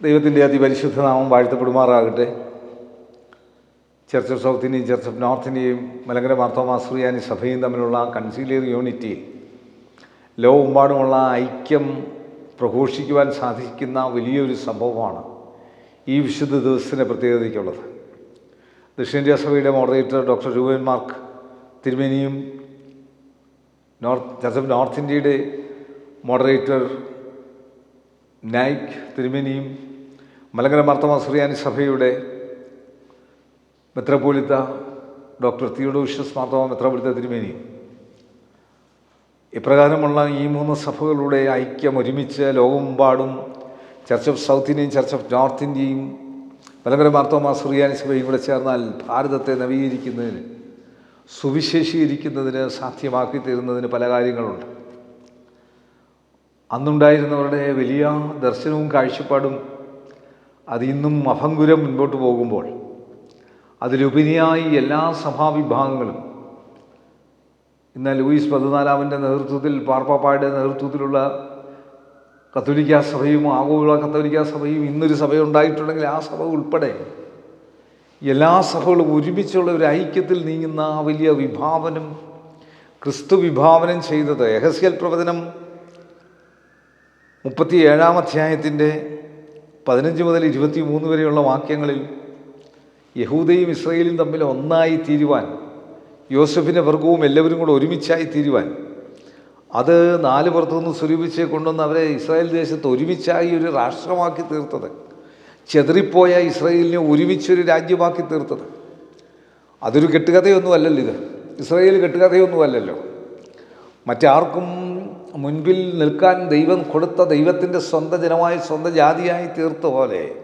ദൈവത്തിന്റെ അതിപരിശുദ്ധ നാമം വാഴ്ത്തപ്പെടുമാറാകട്ടെ ചർച്ച് ഓഫ് സൗത്തിന്റെയും ചർച്ച് ഓഫ് നോർത്തിന്റെയും മലങ്കര മാർത്തോമാശ്രിയാനി സഭയും തമ്മിലുള്ള കൺസീലിയർ യൂണിറ്റി ലോകമെമ്പാടുമുള്ള ഐക്യം പ്രഘോഷിക്കുവാൻ സാധിക്കുന്ന വലിയൊരു സംഭവമാണ് ഈ വിശുദ്ധ ദിവസത്തിന്റെ പ്രത്യേകതയ്ക്കുള്ളത്. ദക്ഷിണേന്ത്യ സഭയുടെ മോഡറേറ്റർ ഡോക്ടർ രൂപൻ മാർക്ക് തിരുമേനിയും നോർത്ത് ചർച്ച് ഓഫ് നോർത്ത് ഇന്ത്യയുടെ മോഡറേറ്റർ നായിക് തിരുമേനിയും മലങ്കര മാർത്തമ സുറിയാനി സഭയുടെ മെത്രപോലിത്ത ഡോക്ടർ തിയോഡോഷ്യസ് മാർത്തമ മെത്രപോലിത്ത തിരുമേനി. ഇപ്രകാരമുള്ള ഈ മൂന്ന് സഭകളുടെ ഐക്യം ഒരുമിച്ച് ലോകമെമ്പാടും ചർച്ച് ഓഫ് സൗത്ത് ഇന്ത്യയും ചർച്ച് ഓഫ് നോർത്ത് ഇന്ത്യയും മലങ്കര മാർത്തോമ സുറിയാനി സഭയും കൂടെ ചേർന്നാൽ ഭാരതത്തെ നവീകരിക്കുന്നതിന് സുവിശേഷീകരിക്കുന്നതിന് സാധ്യമാക്കി തീരുന്നതിന് പല കാര്യങ്ങളുണ്ട്. അന്നുണ്ടായിരുന്നവരുടെ വലിയ ദർശനവും കാഴ്ചപ്പാടും അത് ഇന്നും അഭംഗുരം മുൻപോട്ട് പോകുമ്പോൾ അതിലുപരിയായി എല്ലാ സഭാവിഭാഗങ്ങളും ഇന്ന് ലൂയിസ് പതിനാലാമന്റെ നേതൃത്വത്തിൽ പാർപ്പാപ്പായുടെ നേതൃത്വത്തിലുള്ള കത്തോലിക്ക സഭയും ആഗോള കത്തോലിക്ക സഭയും ഇന്നൊരു സഭയുണ്ടായിട്ടുണ്ടെങ്കിൽ ആ സഭ ഉൾപ്പെടെ എല്ലാ സഭകളും ഒരുമിച്ചുള്ള ഒരു ഐക്യത്തിൽ നീങ്ങുന്ന ആ വലിയ വിഭാവനം ക്രിസ്തു വിഭാവനം ചെയ്തത് എഹസ്യൽ പ്രവചനം മുപ്പത്തി ഏഴാം അധ്യായത്തിന്റെ പതിനഞ്ച് മുതൽ ഇരുപത്തി മൂന്ന് വരെയുള്ള വാക്യങ്ങളിൽ യഹൂദയും ഇസ്രയേലും തമ്മിൽ ഒന്നായി തീരുവാൻ യോസഫിന്റെ വർഗവും എല്ലാവരും കൂടെ ഒരുമിച്ചായി തീരുവാൻ അത് നാല് പുറത്തുനിന്ന് സ്വരൂപിച്ച് കൊണ്ടുവന്ന് അവരെ ഇസ്രായേൽ ദേശത്ത് ഒരുമിച്ചായി ഒരു രാഷ്ട്രമാക്കി തീർത്തത് ചെതറിപ്പോയ ഇസ്രയേലിനെ ഒരുമിച്ചൊരു രാജ്യമാക്കി തീർത്തത്. അതൊരു കെട്ടുകഥയൊന്നും അല്ലല്ലോ ഇത്. ഇസ്രയേൽ കെട്ടുകഥയൊന്നും അല്ലല്ലോ മറ്റാർക്കും മുൻപിൽ നിൽക്കാൻ ദൈവം കൊടുത്ത ദൈവത്തിന്റെ സ്വന്തം ജനമായി സ്വന്തം ജാതിയായി തീർത്ത പോലെ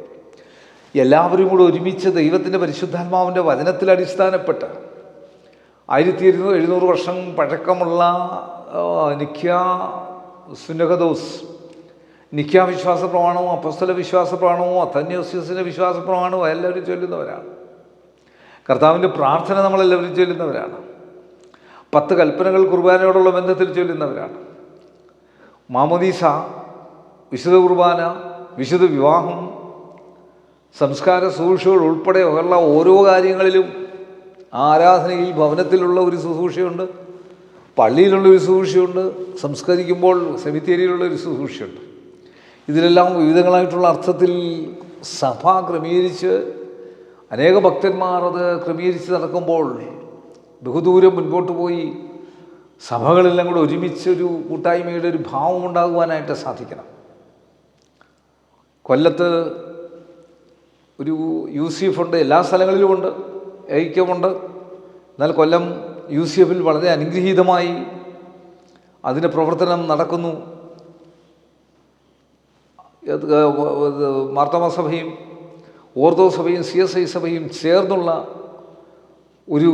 എല്ലാവരും കൂടെ ഒരുമിച്ച് ദൈവത്തിന്റെ പരിശുദ്ധാത്മാവിന്റെ വചനത്തിൽ അടിസ്ഥാനപ്പെട്ട് ആയിരത്തി ഇരുന്നൂറ് എഴുന്നൂറ് വർഷം പഴക്കമുള്ള നിഖ്യ സുനഹദോസ് നിഖ്യ വിശ്വാസ പ്രമാണവും അപ്പസ്തല വിശ്വാസ പ്രമാണവും അത്തന്യോസ്യസിന്റെ വിശ്വാസ പ്രമാണവും എല്ലാവരും ചൊല്ലുന്നവരാണ്. കർത്താവിന്റെ പ്രാർത്ഥന നമ്മളെല്ലാവരും ചൊല്ലുന്നവരാണ്. പത്ത് കൽപ്പനകൾ കുർബാനയോടുള്ള ബന്ധത്തിൽ ചൊല്ലുന്നവരാണ്. മാമോദീസ വിശുദ്ധ കുർബാന വിശുദ്ധ വിവാഹം സംസ്കാര ശുശ്രൂഷകൾ ഉൾപ്പെടെ ഉള്ള ഓരോ കാര്യങ്ങളിലും ആരാധനയിൽ ഭവനത്തിലുള്ള ഒരു ശുശ്രൂഷയുണ്ട് പള്ളിയിലുള്ള ഒരു ശുശ്രൂഷയുണ്ട് സംസ്കരിക്കുമ്പോൾ സെമിത്തേരിയിലുള്ള ഒരു ശുശ്രൂഷയുണ്ട്. ഇതിലെല്ലാം വിവിധങ്ങളായിട്ടുള്ള അർത്ഥത്തിൽ സഭ ക്രമീകരിച്ച് അനേക ഭക്തന്മാർ അത് ക്രമീകരിച്ച് നടക്കുമ്പോൾ ബഹുദൂരം മുൻപോട്ട് പോയി സഭകളെല്ലാം കൂടെ ഒരുമിച്ചൊരു കൂട്ടായ്മയുടെ ഒരു ഭാവം ഉണ്ടാകുവാനായിട്ട് സാധിക്കണം. കൊല്ലത്ത് ഒരു യു സി എഫ് ഉണ്ട് എല്ലാ സ്ഥലങ്ങളിലുമുണ്ട് ഐക്യമുണ്ട്. എന്നാൽ കൊല്ലം യു സി എഫിൽ വളരെ അനുഗ്രഹീതമായി അതിന്റെ പ്രവർത്തനം നടക്കുന്നു. മാർത്തമ സഭയും ഓർത്തോ സഭയും സി എസ് ഐ സഭയും ചേർന്നുള്ള ഒരു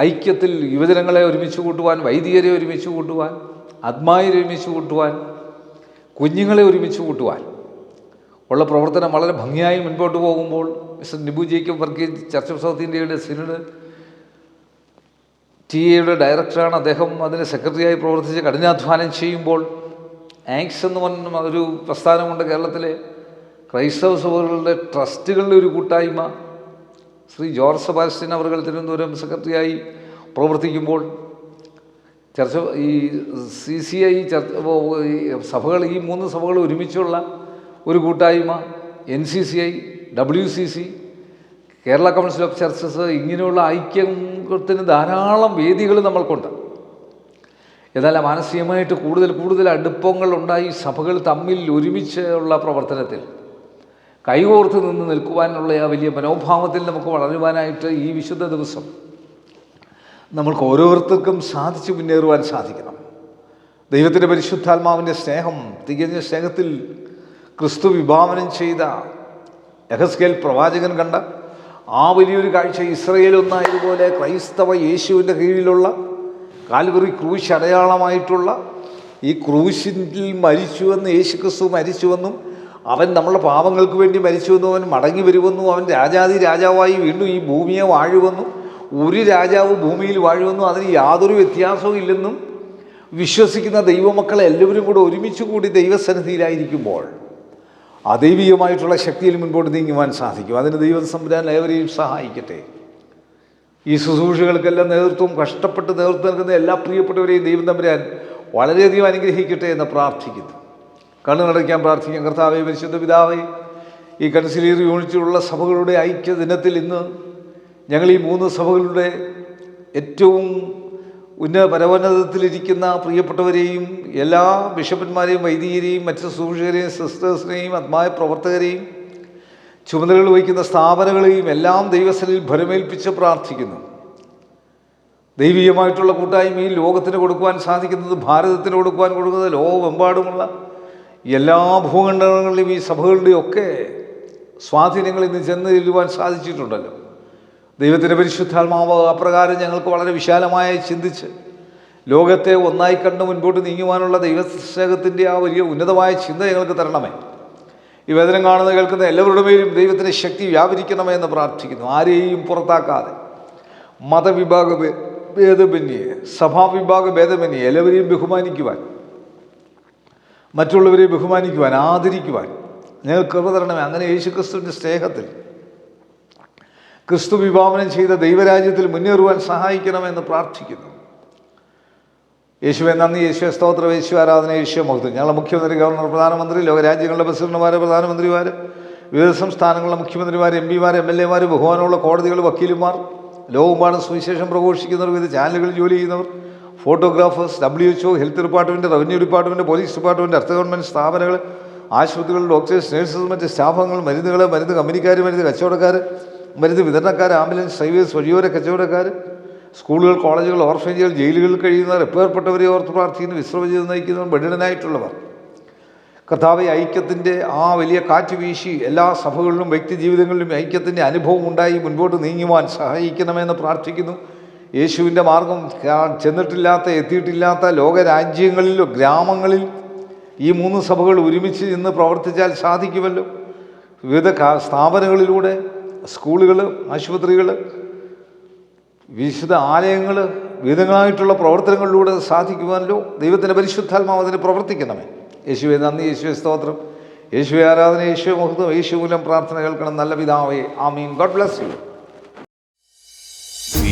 ഐക്യത്തിൽ യുവജനങ്ങളെ ഒരുമിച്ച് കൂട്ടുവാൻ വൈദികരെ ഒരുമിച്ച് കൂട്ടുവാൻ ആത്മാവിനെ ഒരുമിച്ച് കൂട്ടുവാൻ കുഞ്ഞുങ്ങളെ ഒരുമിച്ച് കൂട്ടുവാൻ. ഉള്ള പ്രവർത്തനം വളരെ ഭംഗിയായി മുൻപോട്ട് പോകുമ്പോൾ mister Nibu Jacob Varghese church south ഇന്ത്യയുടെ സിനഡ് ടി എയുടെ ഡയറക്ടറാണ്. അദ്ദേഹം അതിന് സെക്രട്ടറിയായി പ്രവർത്തിച്ച് കഠിനാധ്വാനം ചെയ്യുമ്പോൾ ആങ്സ് എന്ന് പറഞ്ഞ ഒരു പ്രസ്ഥാനമുണ്ട് കേരളത്തിലെ. ക്രൈസ്തവ സഭകളുടെ ട്രസ്റ്റുകളുടെ ഒരു കൂട്ടായ്മ. ശ്രീ ജോർജ് സെബാസ്റ്റ്യൻ അവർ തിരുവനന്തപുരം സെക്രട്ടറിയായി പ്രവർത്തിക്കുമ്പോൾ ചർച്ച ഈ സി സി ഐ ചർച്ച സഭകൾ ഈ മൂന്ന് സഭകൾ ഒരുമിച്ചുള്ള ഒരു കൂട്ടായ്മ N C C I W C C Kerala council of churches ഇങ്ങനെയുള്ള ഐക്യത്തിന് ധാരാളം വേദികൾ നമ്മൾക്കുണ്ട്. എന്നാൽ മാനസികമായിട്ട് കൂടുതൽ കൂടുതൽ അടുപ്പങ്ങൾ ഉണ്ടായി സഭകൾ തമ്മിൽ ഒരുമിച്ചുള്ള പ്രവർത്തനത്തിൽ. കൈകോർത്ത് നിന്ന് നിൽക്കുവാനുള്ള ആ വലിയ മനോഭാവത്തിൽ നമുക്ക് വളരുവാനായിട്ട് ഈ വിശുദ്ധ ദിവസം നമ്മൾക്ക് ഓരോരുത്തർക്കും സാധിച്ചു മുന്നേറുവാൻ സാധിക്കണം. ദൈവത്തിന്റെ പരിശുദ്ധാത്മാവിന്റെ സ്നേഹം തികഞ്ഞ സ്നേഹത്തിൽ ക്രിസ്തു വിഭാവനം ചെയ്ത യഹസ്കേൽ പ്രവാചകൻ കണ്ട ആ വലിയൊരു കാഴ്ച ഇസ്രയേൽ ഒന്നായതുപോലെ ക്രൈസ്തവ യേശുവിന്റെ കീഴിലുള്ള കാൽവറി ക്രൂശ് അടയാളമായിട്ടുള്ള ഈ ക്രൂശിൽ മരിച്ചുവെന്ന് യേശു ക്രിസ്തു മരിച്ചുവെന്നും അവൻ നമ്മുടെ പാപങ്ങൾക്ക് വേണ്ടി മരിച്ചുവെന്നും അവൻ മടങ്ങി വരുമെന്നും അവൻ രാജാതി രാജാവായി വീണ്ടും ഈ ഭൂമിയെ വാഴുവെന്നും. ഒരു രാജാവ് ഭൂമിയിൽ വാഴുമെന്നും അതിന് യാതൊരു വ്യത്യാസവും ഇല്ലെന്നും വിശ്വസിക്കുന്ന ദൈവമക്കളെ എല്ലാവരും കൂടെ ഒരുമിച്ച് കൂടി ദൈവസന്നിധിയിലായിരിക്കുമ്പോൾ അദൈവികമായിട്ടുള്ള ശക്തിയിൽ മുൻപോട്ട് നീങ്ങുവാൻ സാധിക്കും. അതിന് ദൈവം സംവിധാനം ഏവരെയും സഹായിക്കട്ടെ. ഈ ശുശ്രൂഷകൾക്കെല്ലാം നേതൃത്വം കഷ്ടപ്പെട്ട് നേതൃത്വം നൽകുന്ന എല്ലാ പ്രിയപ്പെട്ടവരെയും ദൈവം തമ്പുരാൻ വളരെയധികം അനുഗ്രഹിക്കട്ടെ എന്ന് പ്രാർത്ഥിക്കുന്നു. കണ്ണു നടയ്ക്കാൻ പ്രാർത്ഥിക്കാം. കർത്താവെ പരിശുദ്ധ പിതാവേ ഈ കൺസിലിയർ യൂണിറ്റിലുള്ള സഭകളുടെ ഐക്യ ദിനത്തിൽ ഇന്ന് ഞങ്ങൾ ഈ മൂന്ന് സഭകളുടെ ഏറ്റവും ഉന്ന പരവോന്നതത്തിലിരിക്കുന്ന പ്രിയപ്പെട്ടവരെയും എല്ലാ ബിഷപ്പന്മാരെയും വൈദികരെയും മറ്റ് സൂക്ഷികരെയും സിസ്റ്റേഴ്സിനെയും ആത്മായ പ്രവർത്തകരെയും ചുമതലകൾ വഹിക്കുന്ന സ്ഥാപനങ്ങളെയും എല്ലാം ദൈവസ്ഥലിൽ ഭരമേൽപ്പിച്ച് പ്രാർത്ഥിക്കുന്നു. ദൈവീയമായിട്ടുള്ള ഈ ലോകത്തിന് കൊടുക്കുവാൻ സാധിക്കുന്നത് ഭാരതത്തിന് കൊടുക്കുവാൻ കൊടുക്കുന്നത് ലോകമെമ്പാടുമുള്ള എല്ലാ ഭൂഖണ്ഡങ്ങളിലും ഈ സഭകളുടെയും ഒക്കെ സ്വാധീനങ്ങൾ ഇന്ന് ചെന്ന് ചെല്ലുവാൻ സാധിച്ചിട്ടുണ്ടല്ലോ. ദൈവത്തിന്റെ പരിശുദ്ധാത്മാവ് അപ്രകാരം ഞങ്ങൾക്ക് വളരെ വിശാലമായി ചിന്തിച്ച് ലോകത്തെ ഒന്നായി കണ്ട് മുൻപോട്ട് നീങ്ങുവാനുള്ള ദൈവസ്നേഹത്തിന്റെ ആ വലിയ ഉന്നതമായ ചിന്ത ഞങ്ങൾക്ക് തരണമേ. ഈ വേദനം കാണുന്ന കേൾക്കുന്ന എല്ലാവരുടെ മേലും ദൈവത്തിന്റെ ശക്തി വ്യാപരിക്കണമേ എന്ന് പ്രാർത്ഥിക്കുന്നു. ആരെയും പുറത്താക്കാതെ മതവിഭാഗ ഭേദമന്യേ സഭാവിഭാഗ ഭേദമന്യേ എല്ലാവരെയും ബഹുമാനിക്കുവാൻ മറ്റുള്ളവരെ ബഹുമാനിക്കുവാൻ ആദരിക്കുവാൻ. ഞങ്ങൾ കൃപ തരണമേ. അങ്ങനെ യേശുക്രിസ്തുവിന്റെ സ്നേഹത്തിൽ ക്രിസ്തു വിഭാവനം ചെയ്ത ദൈവരാജ്യത്തിൽ മുന്നേറുവാൻ സഹായിക്കണമെന്ന് പ്രാർത്ഥിക്കുന്നു. യേശുവെ നന്ദി യേശുവെ സ്തോത്രം യേശു ആരാധന യേശു മുഖത്ത് ഞങ്ങളുടെ മുഖ്യമന്ത്രി ഗവർണർ പ്രധാനമന്ത്രി ലോകരാജ്യങ്ങളുടെ പ്രസിഡന്റുമാർ പ്രധാനമന്ത്രിമാർ വിവിധ സംസ്ഥാനങ്ങളിലെ മുഖ്യമന്ത്രിമാർ എം പിമാർ എം എൽ എമാർ ബഹുമാനമുള്ള കോടതികൾ വക്കീലുമാർ ലോകമെമ്പാടും സുവിശേഷം പ്രഘോഷിക്കുന്നവർ വിവിധ ചാനലുകളിൽ ജോലി ചെയ്യുന്നവർ photographers W H O health department revenue department police department അർത്ഥ ഗവൺമെന്റ് സ്ഥാപനങ്ങൾ ആശുപത്രികൾ ഡോക്ടേഴ്സ് നഴ്സസ് മറ്റ് സ്റ്റാഫുകൾ മരുന്നുകൾ മരുന്ന് കമ്പനിക്കാർ മരുന്ന് കച്ചവടക്കാർ മരുന്ന് വിതരണക്കാർ ആംബുലൻസ് ഡ്രൈവേഴ്സ് വഴിയോര കച്ചവടക്കാർ സ്കൂളുകൾ കോളേജുകൾ ഓർഫനേജുകൾ ജയിലുകളിൽ കഴിയുന്നവർ എപ്പേർപ്പെട്ടവരെ ഓർത്ത് പ്രാർത്ഥിക്കുന്നു വിശ്രമ ചെയ്ത് നയിക്കുന്നവർ ബഡിഡനായിട്ടുള്ളവർ കർത്താവ് ഐക്യത്തിന്റെ ആ വലിയ കാറ്റ് വീശി എല്ലാ സഭകളിലും വ്യക്തി ജീവിതങ്ങളിലും ഐക്യത്തിന്റെ അനുഭവം ഉണ്ടായി മുൻപോട്ട് നീങ്ങുവാൻ സഹായിക്കണമെന്ന് പ്രാർത്ഥിക്കുന്നു. യേശുവിന്റെ മാർഗം ചെന്നിട്ടില്ലാത്ത എത്തിയിട്ടില്ലാത്ത ലോകരാജ്യങ്ങളിലോ ഗ്രാമങ്ങളിൽ ഈ മൂന്ന് സഭകൾ ഒരുമിച്ച് നിന്ന് പ്രവർത്തിച്ചാൽ സാധിക്കുമല്ലോ. വിവിധ സ്ഥാപനങ്ങളിലൂടെ സ്കൂളുകൾ ആശുപത്രികൾ വിശുദ്ധ ആലയങ്ങൾ വിവിധങ്ങളായിട്ടുള്ള പ്രവർത്തനങ്ങളിലൂടെ സാധിക്കുവാനല്ലോ ദൈവത്തിന്റെ പരിശുദ്ധാത്മാവ് അതിന് പ്രവർത്തിക്കണമേ. യേശുവെ നന്ദി യേശുവെ സ്തോത്രം. യേശുവെ ആരാധന യേശുവെ മുഹത്വം യേശു മൂലം പ്രാർത്ഥന കേൾക്കണം. നല്ല പിതാവേ ആമീൻ. God bless you.